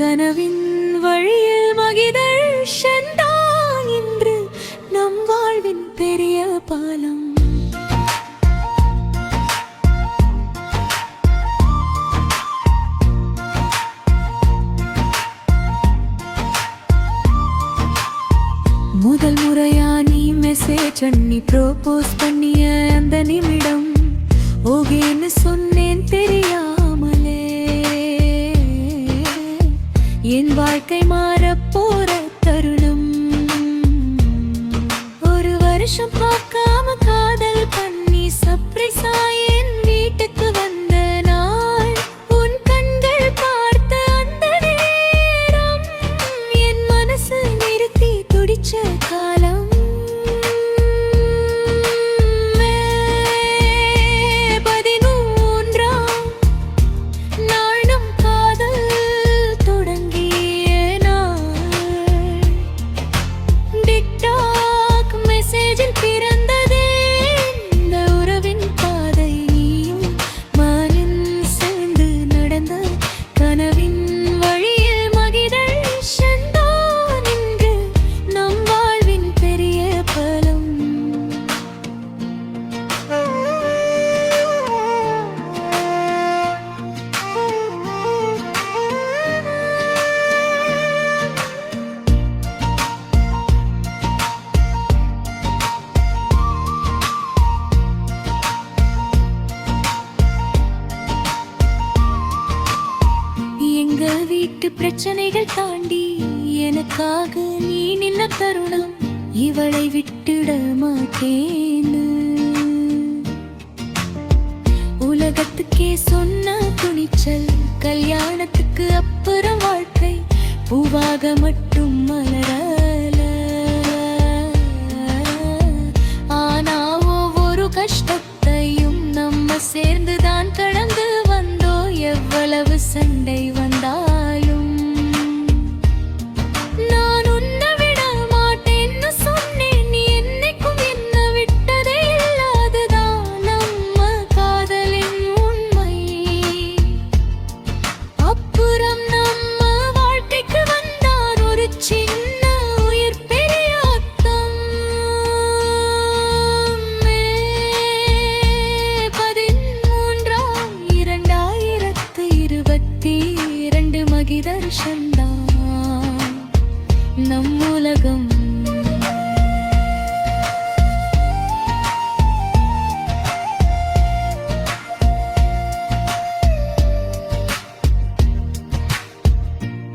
கனவின் வழியில் மகிதழ் சென்றான் என்று நம் வாழ்வின் பெரிய பாலம். முதல் முறையா நீ மெசேஜ் அண்ணி ப்ரோபோஸ் பண்ணிய அந்த நிமிடம் ஓகேன்னு சொன்ன என் வாழ்க்கை மாறப் போற தருணம். ஒரு வருஷம் பார்க்காம காதல் வீட்டு பிரச்சனைகள் தாண்டி எனக்காக நீ நின்ன தருணம் இவளை விட்டுட மாட்டேன்னு. உலகத்துக்கே சொன்ன துணிச்சல் கல்யாணத்துக்கு அப்புறம் வாழ்க்கை பூவாக மட்டும்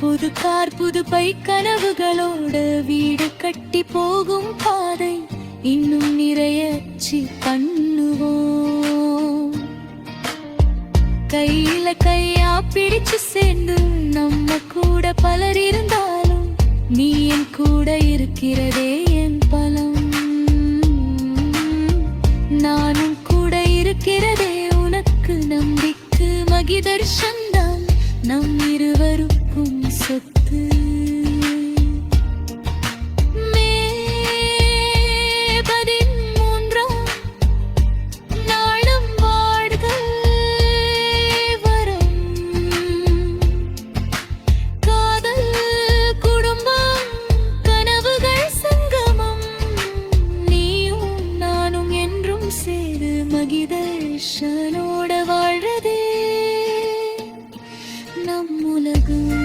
புது கார் புது பை கனவுகளோடு வீடு கட்டி போகும் பாதை இன்னும் நிறையச்சி பண்ணுவோம். கையில கையா பிடிச்சு சேர்ந்து நம்ம கூட பலர் இருந்தாலும் நீ என் கூட இருக்கிறதே காகித ஈஷனோட வாழதே நம் உலகம்